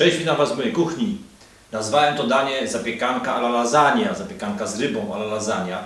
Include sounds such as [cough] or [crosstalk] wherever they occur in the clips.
Cześć, witam Was w mojej kuchni. Nazwałem to danie zapiekanka a la lasagna, zapiekanka z rybą a la lasagna,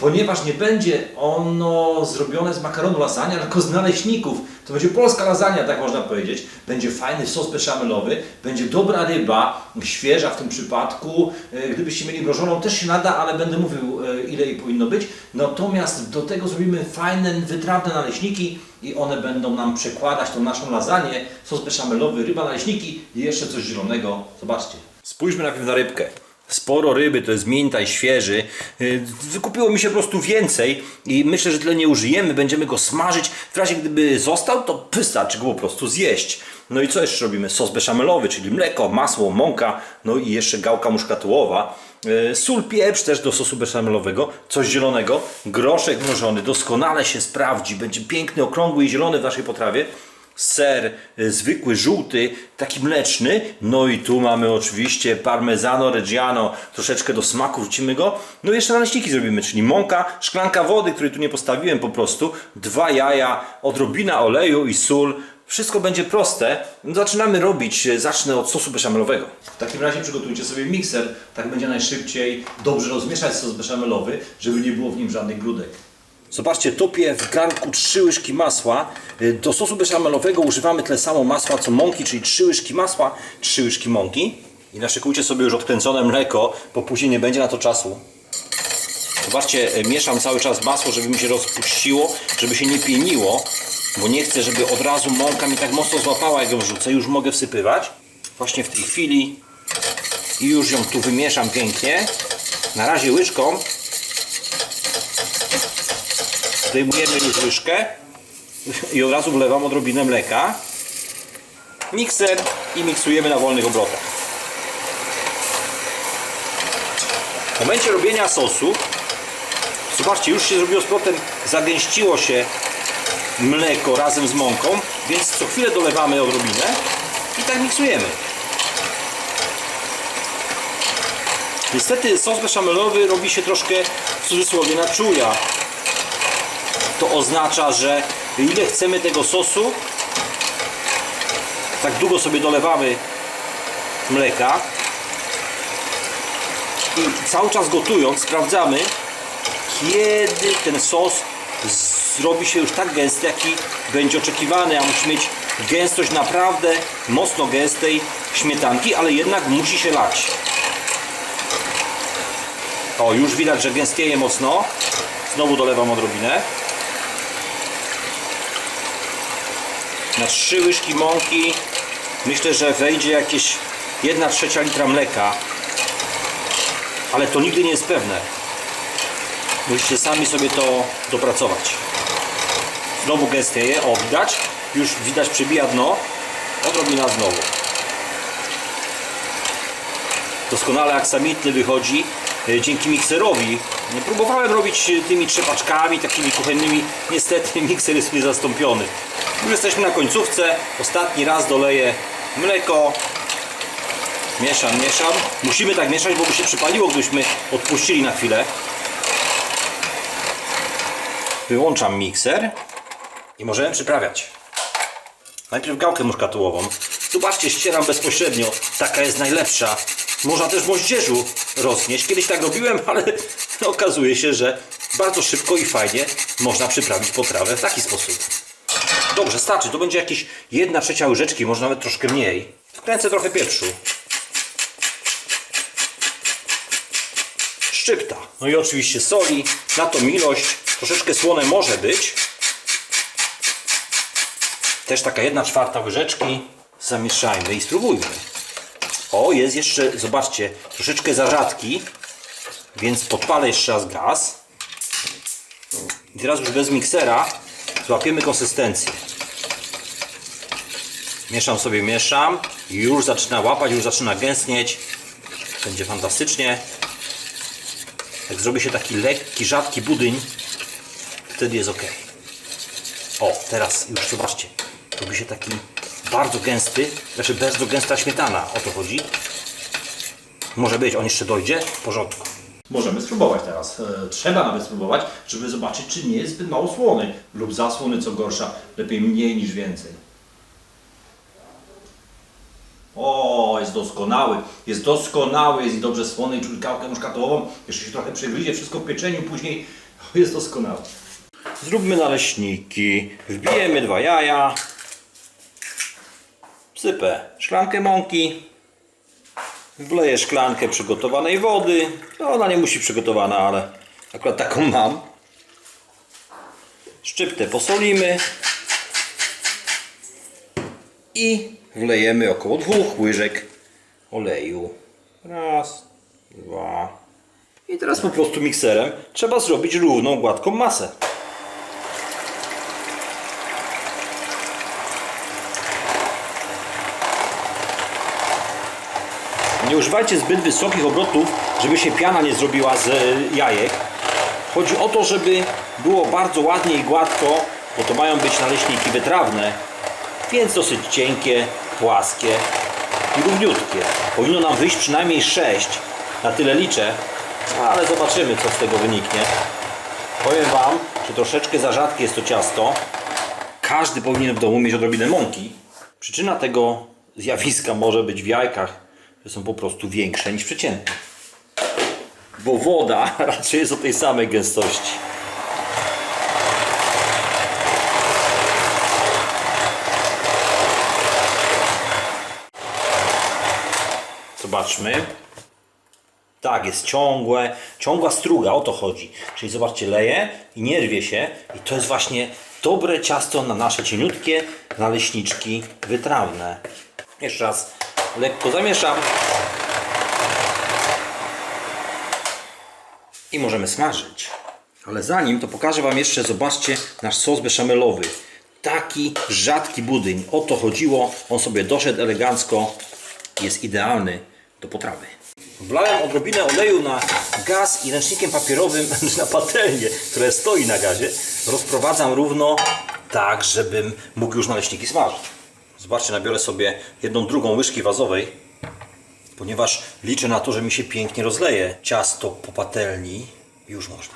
ponieważ nie będzie ono zrobione z makaronu lasagna, tylko z naleśników. To będzie polska lasagna, tak można powiedzieć. Będzie fajny sos beszamelowy, będzie dobra ryba, świeża w tym przypadku. E, Gdybyście mieli mrożoną, też się nada, ale będę mówił, ile jej powinno być. Natomiast do tego zrobimy fajne, wytrawne naleśniki i one będą nam przekładać tą naszą lasagne, sos beszamelowy, ryba, naleśniki i jeszcze coś zielonego. Zobaczcie. Spójrzmy najpierw na rybkę. Sporo ryby, to jest mięta i świeży. Yy, Wykupiło mi się po prostu więcej i myślę, że tyle nie użyjemy. Będziemy go smażyć. W razie gdyby został, to wystarczy go po prostu zjeść. No i co jeszcze robimy? Sos beszamelowy, czyli mleko, masło, mąka, no i jeszcze gałka muszkatułowa. Yy, Sól, pieprz też do sosu beszamelowego, coś zielonego, groszek mrożony, doskonale się sprawdzi, będzie piękny, okrągły i zielony w naszej potrawie ser y, zwykły, żółty, taki mleczny. No i tu mamy oczywiście parmezano reggiano, troszeczkę do smaku wrzucimy go. No i jeszcze naleśniki zrobimy, czyli mąka, szklanka wody, której tu nie postawiłem po prostu, dwa jaja, odrobina oleju i sól. Wszystko będzie proste. No Zaczynamy robić. y, Zacznę od sosu beszamelowego. W takim razie przygotujcie sobie mikser. Tak będzie najszybciej dobrze rozmieszać sos beszamelowy, żeby nie było w nim żadnych grudek. Zobaczcie, topię w garnku 3 łyżki masła. Y, Do sosu beszamelowego używamy tyle samo masła co mąki, czyli 3 łyżki masła, 3 łyżki mąki. I naszykujcie sobie już odkręcone mleko, bo później nie będzie na to czasu. Zobaczcie, y, mieszam cały czas masło, żeby mi się rozpuściło, żeby się nie pieniło, bo nie chcę, żeby od razu mąka mi tak mocno złapała, jak ją wrzucę. Już mogę wsypywać. Właśnie w tej chwili. I już ją tu wymieszam pięknie. Na razie łyżką, Zdejmujemy już łyżkę i od razu wlewam odrobinę mleka. Mikser i miksujemy na wolnych obrotach. W momencie robienia sosu, zobaczcie, już się zrobiło z powrotem, zagęściło się mleko razem z mąką, więc co chwilę dolewamy odrobinę i tak miksujemy. Niestety sos beszamelowy robi się troszkę w cudzysłowie na czuja to oznacza, że ile chcemy tego sosu, tak długo sobie dolewamy mleka i cały czas gotując sprawdzamy, kiedy ten sos zrobi się już tak gęsty, jaki będzie oczekiwany, a musi mieć gęstość naprawdę mocno gęstej śmietanki, ale jednak musi się lać. O, już widać, że gęstnieje mocno. Znowu dolewam odrobinę. na 3 łyżki mąki myślę, że wejdzie jakieś 1 trzecia litra mleka ale to nigdy nie jest pewne musicie sami sobie to dopracować znowu gęstnieje, o widać już widać przebija dno odrobina znowu doskonale aksamitny wychodzi e, dzięki mikserowi. Próbowałem robić tymi trzepaczkami takimi kuchennymi. Niestety [laughs] mikser jest niezastąpiony. Już jesteśmy na końcówce. Ostatni raz doleję mleko. Mieszam, mieszam. Musimy tak mieszać, bo by się przypaliło, gdybyśmy odpuścili na chwilę. Wyłączam mikser i możemy przyprawiać. Najpierw gałkę muszkatułową. Zobaczcie, ścieram bezpośrednio. Taka jest najlepsza. Można też w moździerzu roznieść. Kiedyś tak robiłem, [laughs] ale okazuje się, że bardzo szybko i fajnie można przyprawić potrawę w taki sposób. Dobrze, starczy. To będzie jakieś 1 trzecia łyżeczki, może nawet troszkę mniej. Wkręcę trochę pieprzu. Szczypta. No i oczywiście soli. Na tą ilość. Troszeczkę słone może być. Też taka 1 czwarta łyżeczki. Zamieszajmy i spróbujmy. O, jest jeszcze, zobaczcie, troszeczkę za rzadki, więc podpalę jeszcze raz gaz. I teraz już bez miksera złapiemy konsystencję. Mieszam sobie, mieszam. Już zaczyna łapać, już zaczyna gęstnieć. Będzie fantastycznie. Jak zrobi się taki lekki, rzadki budyń, wtedy jest ok. O, teraz już zobaczcie. Robi się taki bardzo gęsty, znaczy bardzo gęsta śmietana, o to chodzi. Może być, on jeszcze dojdzie, w porządku. Możemy spróbować teraz. E, Trzeba nawet spróbować, żeby zobaczyć, czy nie jest zbyt mało słony lub za słony, co gorsza. Lepiej mniej niż więcej. O, jest doskonały, jest doskonały, jest i dobrze słony i czuć kawkę muszkatołową. Jeszcze się trochę przegryzie, wszystko w pieczeniu później. [laughs] Jest doskonały. Zróbmy naleśniki. Wbijemy dwa jaja. Wsypę szklankę mąki. Wleję szklankę przygotowanej wody. No, ona nie musi przygotowana, ale akurat taką mam. Szczyptę posolimy. I wlejemy około dwóch łyżek oleju. Raz, dwa. I teraz po prostu mikserem trzeba zrobić równą, gładką masę. Nie używajcie zbyt wysokich obrotów, żeby się piana nie zrobiła z e, jajek. Chodzi o to, żeby było bardzo ładnie i gładko, bo to mają być naleśniki wytrawne, więc dosyć cienkie, płaskie i równiutkie. Powinno nam wyjść przynajmniej 6, na tyle liczę, ale zobaczymy co z tego wyniknie. Powiem Wam, że troszeczkę za rzadkie jest to ciasto. Każdy powinien w domu mieć odrobinę mąki. Przyczyna tego zjawiska może być w jajkach, że są po prostu większe niż przeciętne. Bo woda [laughs] raczej jest o tej samej gęstości. Zobaczmy. Tak, jest ciągłe, ciągła struga, o to chodzi. Czyli zobaczcie, leje i nie rwie się. I to jest właśnie dobre ciasto na nasze cieniutkie naleśniczki wytrawne. Jeszcze raz lekko zamieszam. I możemy smażyć. Ale zanim to pokażę Wam jeszcze, zobaczcie nasz sos beszamelowy. Taki rzadki budyń. O to chodziło. On sobie doszedł elegancko. Jest idealny do potrawy. Wlałem odrobinę oleju na gaz i ręcznikiem papierowym [laughs] na patelnię, które stoi na gazie. Rozprowadzam równo tak, żebym mógł już naleśniki smażyć. Zobaczcie, nabiorę sobie jedną drugą łyżki wazowej, ponieważ liczę na to, że mi się pięknie rozleje ciasto po patelni. Już można.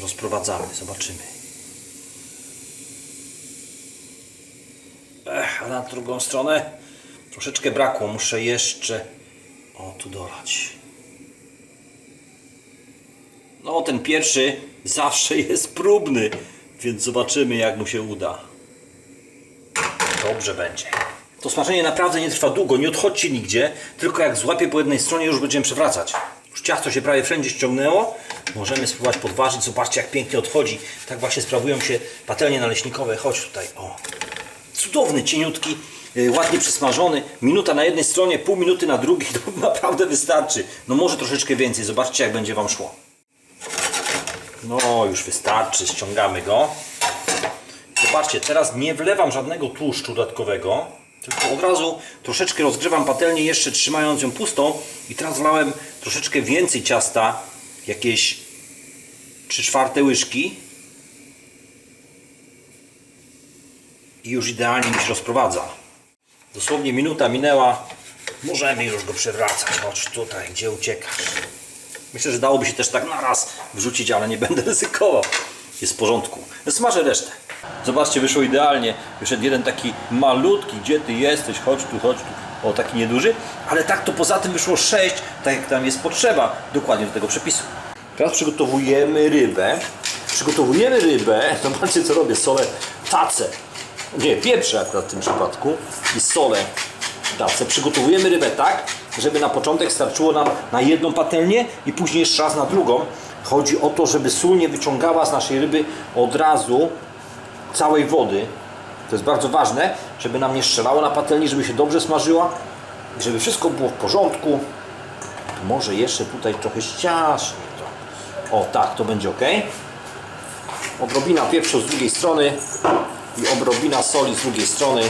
Rozprowadzamy, zobaczymy. Ech, a na drugą stronę troszeczkę brakło. Muszę jeszcze o tu dolać. No, ten pierwszy zawsze jest próbny, więc zobaczymy, jak mu się uda. Dobrze będzie. To smażenie naprawdę nie trwa długo, nie odchodźcie nigdzie, tylko jak złapię po jednej stronie, już będziemy przewracać. Już ciasto się prawie wszędzie ściągnęło. Możemy spróbować podważyć. Zobaczcie, jak pięknie odchodzi. Tak właśnie sprawują się patelnie naleśnikowe. Chodź tutaj. O. Cudowny, cieniutki, ładnie przysmażony. Minuta na jednej stronie, pół minuty na drugiej. [laughs] To naprawdę wystarczy. No może troszeczkę więcej. Zobaczcie, jak będzie Wam szło. No, już wystarczy. Ściągamy go. Zobaczcie, teraz nie wlewam żadnego tłuszczu dodatkowego, tylko od razu troszeczkę rozgrzewam patelnię, jeszcze trzymając ją pustą i teraz wlałem troszeczkę więcej ciasta, jakieś 3 czwarte łyżki i już idealnie mi się rozprowadza. Dosłownie minuta minęła, możemy już go przewracać. Chodź tutaj, gdzie uciekasz. Myślę, że dałoby się też tak na raz wrzucić, ale nie będę [laughs] ryzykował. Jest w porządku. Smażę resztę. Zobaczcie, wyszło idealnie. Wyszedł jeden taki malutki, gdzie ty jesteś, chodź tu, chodź tu. O, taki nieduży. Ale tak to poza tym wyszło 6, tak jak tam jest potrzeba, dokładnie do tego przepisu. Teraz przygotowujemy rybę. Przygotowujemy rybę. Zobaczcie, co robię. Solę tacę. Nie, pieprzę akurat w tym przypadku. I solę tacę. Przygotowujemy rybę tak, żeby na początek starczyło nam na jedną patelnię i później jeszcze raz na drugą. Chodzi o to, żeby sól nie wyciągała z naszej ryby od razu całej wody. To jest bardzo ważne, żeby nam nie strzelało na patelni, żeby się dobrze smażyła i żeby wszystko było w porządku. Może jeszcze tutaj trochę ściaśnie to. O tak, to będzie ok. Odrobina pieprzu z drugiej strony i odrobina soli z drugiej strony.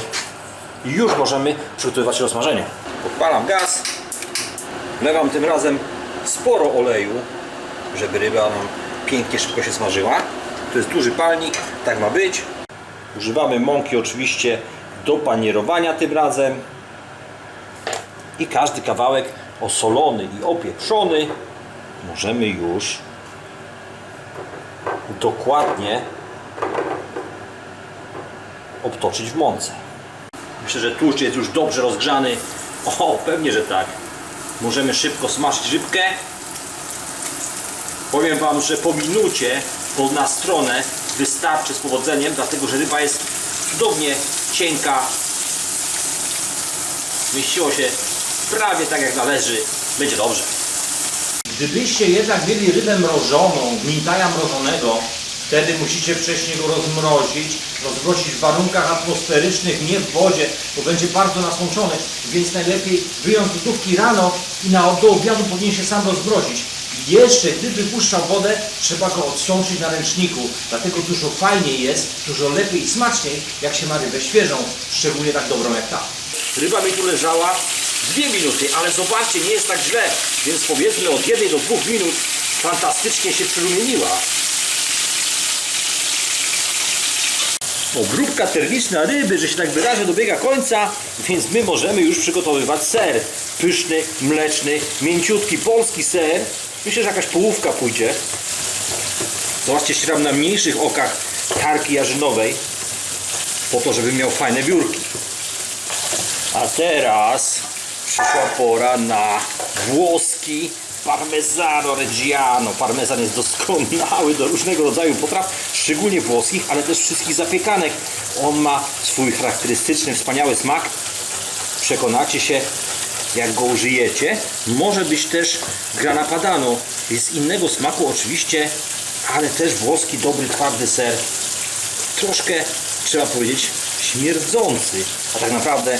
Już możemy przygotowywać smażenia. Podpalam gaz. Wlewam tym razem sporo oleju, żeby ryba nam pięknie szybko się smażyła. To jest duży palnik, tak ma być. Używamy mąki oczywiście do panierowania tym razem. I każdy kawałek osolony i opieprzony możemy już dokładnie obtoczyć w mące. Myślę, że tłuszcz jest już dobrze rozgrzany. O, pewnie, że tak. Możemy szybko smażyć rybkę. Powiem Wam, że po minucie po na stronę wystarczy z powodzeniem, dlatego że ryba jest cudownie cienka. Mieściło się prawie tak jak należy. Będzie dobrze. Gdybyście jednak mieli rybę mrożoną, mintaja mrożonego, wtedy musicie wcześniej go rozmrozić, rozmrozić w warunkach atmosferycznych, nie w wodzie, bo będzie bardzo nasączony, więc najlepiej wyjąć lodówki rano i na do obiadu powinien się sam rozmrozić. Jeszcze gdy wypuszczał wodę, trzeba go odsączyć na ręczniku, dlatego dużo fajniej jest, dużo lepiej i smaczniej, jak się ma rybę świeżą, szczególnie tak dobrą jak ta. Ryba mi tu leżała dwie minuty, ale zobaczcie, nie jest tak źle. Więc powiedzmy od jednej do dwóch minut fantastycznie się przyrumieniła. Obróbka termiczna ryby, że się tak wyrażę, dobiega końca, więc my możemy już przygotowywać ser. Pyszny, mleczny, mięciutki polski ser. Myślę, że jakaś połówka pójdzie. Zobaczcie, ścieram na mniejszych okach tarki jarzynowej, po to, żeby miał fajne biurki. A teraz przyszła pora na włoski parmesano reggiano. Parmezan jest doskonały do różnego rodzaju potraw, szczególnie włoskich, ale też wszystkich zapiekanek. On ma swój charakterystyczny, wspaniały smak. Przekonacie się, jak go użyjecie. Może być też grana padano. Jest innego smaku oczywiście, ale też włoski, dobry, twardy ser. Troszkę, trzeba powiedzieć, śmierdzący, a tak naprawdę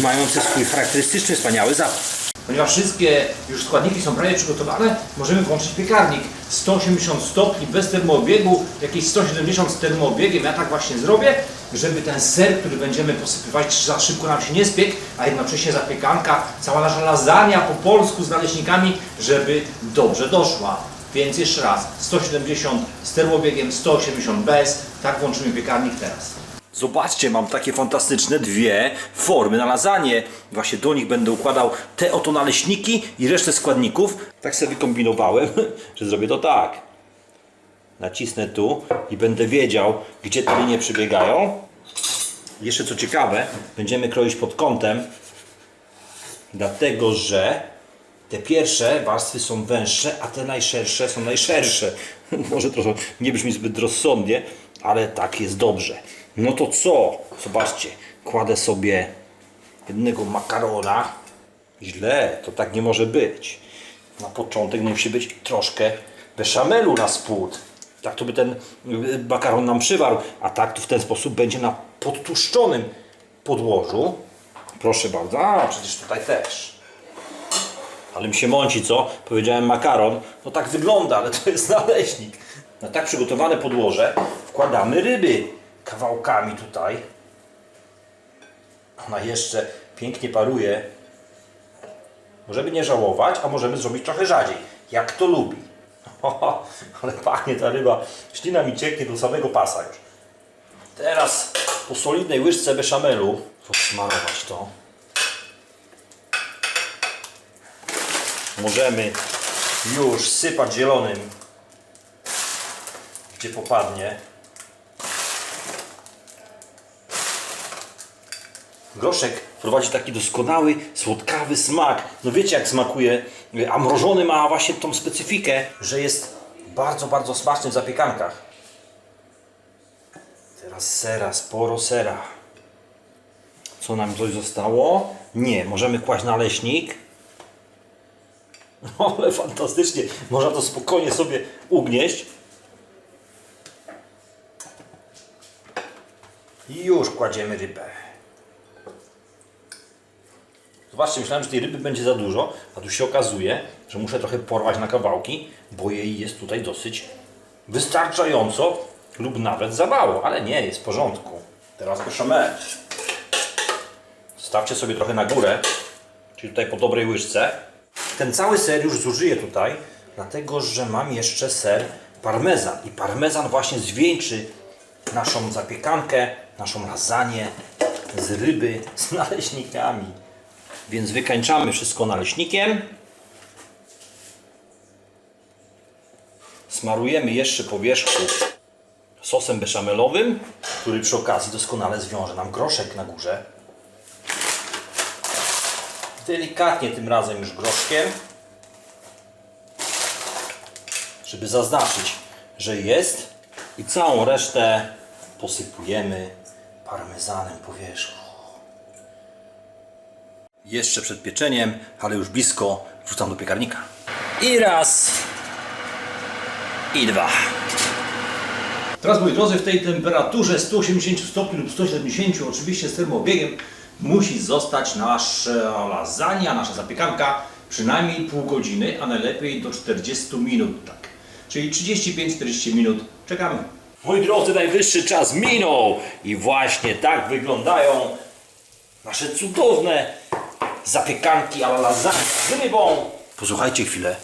mający swój charakterystyczny, wspaniały zapach. Ponieważ wszystkie już składniki są prawie przygotowane, możemy włączyć piekarnik. 180 stopni bez termoobiegu, jakieś 170 z termoobiegiem. Ja tak właśnie zrobię, żeby ten ser, który będziemy posypywać, za szybko nam się nie spiekł, a jednocześnie zapiekanka, cała nasza lasagna po polsku z naleśnikami, żeby dobrze doszła. Więc jeszcze raz, 170 z termoobiegiem, 180 bez. Tak włączymy piekarnik teraz. Zobaczcie, mam takie fantastyczne dwie formy na lasagne. Właśnie do nich będę układał te oto naleśniki i resztę składników. Tak sobie wykombinowałem, [laughs] że zrobię to tak. Nacisnę tu i będę wiedział, gdzie te linie przybiegają. Jeszcze co ciekawe, będziemy kroić pod kątem, dlatego że te pierwsze warstwy są węższe, a te najszersze są najszersze. [laughs] Może trochę nie brzmi zbyt rozsądnie, ale tak jest dobrze. No to co? Zobaczcie, kładę sobie jednego makarona. Źle, to tak nie może być. Na początek musi być troszkę beszamelu na spód. Tak to by ten y, makaron nam przywarł, a tak to w ten sposób będzie na podtłuszczonym podłożu. Proszę bardzo, a przecież tutaj też. Ale mi się mąci, co? Powiedziałem makaron. No tak wygląda, ale to jest [laughs] naleśnik. Na tak przygotowane podłoże wkładamy ryby kawałkami tutaj. Ona jeszcze pięknie paruje. Możemy nie żałować, a możemy zrobić trochę rzadziej. Jak to lubi. [laughs] O, ale pachnie ta ryba. Ślina mi cieknie do samego pasa już. Teraz po solidnej łyżce beszamelu rozsmarować to. możemy już sypać zielonym, gdzie popadnie. Groszek prowadzi taki doskonały, słodkawy smak. No wiecie jak smakuje, a mrożony ma właśnie tą specyfikę, że jest bardzo, bardzo smaczny w zapiekankach. Teraz sera, sporo sera. Co nam coś zostało? Nie, możemy kłaść naleśnik. No, [laughs] ale fantastycznie. Można to spokojnie sobie ugnieść. I już kładziemy rybę. Zobaczcie, myślałem, że tej ryby będzie za dużo, a tu się okazuje, że muszę trochę porwać na kawałki, bo jej jest tutaj dosyć wystarczająco lub nawet za mało, ale nie, jest w porządku. Teraz beszamel. Stawcie sobie trochę na górę, czyli tutaj po dobrej łyżce. Ten cały ser już zużyję tutaj, dlatego że mam jeszcze ser parmezan. I parmezan właśnie zwieńczy naszą zapiekankę, naszą lasagne z ryby, z [laughs] naleśnikami. Więc wykańczamy wszystko naleśnikiem. Smarujemy jeszcze powierzchnię sosem beszamelowym, który przy okazji doskonale zwiąże nam groszek na górze. delikatnie tym razem już groszkiem, żeby zaznaczyć, że jest i całą resztę posypujemy parmezanem po wierzchu. Jeszcze przed pieczeniem, ale już blisko, wrzucam do piekarnika. I raz, i dwa. Teraz moi drodzy, w tej temperaturze 180 stopni lub 170, oczywiście z termobiegiem, musi zostać nasza lasagna, nasza zapiekanka przynajmniej pół godziny, a najlepiej do 40 minut. Tak. Czyli 35-40 minut. Czekamy. Moi drodzy, najwyższy czas minął i właśnie tak wyglądają nasze cudowne zapiekanki a la lasagne z rybą. Posłuchajcie chwilę.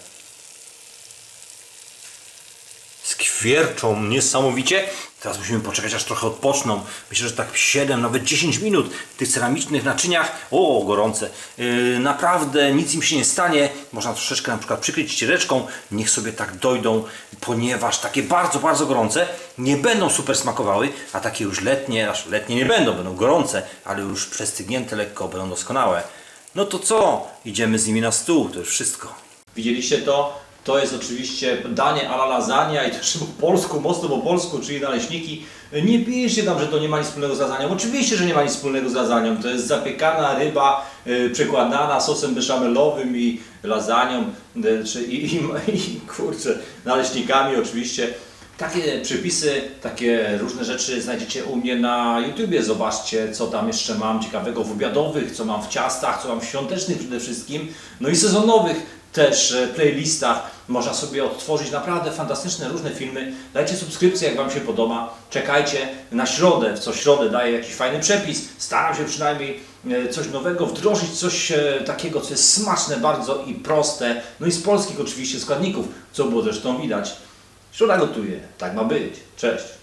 Skwierczą niesamowicie. Teraz musimy poczekać, aż trochę odpoczną. Myślę, że tak 7, nawet 10 minut w tych ceramicznych naczyniach. O, gorące. Yy, naprawdę nic im się nie stanie. Można troszeczkę na przykład przykryć ściereczką. Niech sobie tak dojdą, ponieważ takie bardzo, bardzo gorące nie będą super smakowały, a takie już letnie, aż letnie nie będą, będą gorące, ale już przestygnięte lekko, będą doskonałe. No to co? Idziemy z nimi na stół, to już wszystko. Widzieliście to? To jest oczywiście danie a la lasagna i też po polsku, mocno po polsku, czyli naleśniki. Nie piszcie tam, że to nie ma nic wspólnego z lasagną. Oczywiście, że nie ma nic wspólnego z lasagną. To jest zapiekana ryba y, przekładana sosem beszamelowym i lasagną y, czy, i, i, i kurczę, naleśnikami oczywiście. Takie przepisy, takie różne rzeczy znajdziecie u mnie na YouTubie. Zobaczcie, co tam jeszcze mam ciekawego w obiadowych, co mam w ciastach, co mam w świątecznych przede wszystkim, no i sezonowych też e, playlistach. Można sobie odtworzyć naprawdę fantastyczne różne filmy. Dajcie subskrypcję, jak Wam się podoba. Czekajcie na środę, w co środę daję jakiś fajny przepis. Staram się przynajmniej e, coś nowego wdrożyć, coś e, takiego, co jest smaczne bardzo i proste. No i z polskich oczywiście składników, co było zresztą widać. Środa gotuje, tak ma być. Cześć.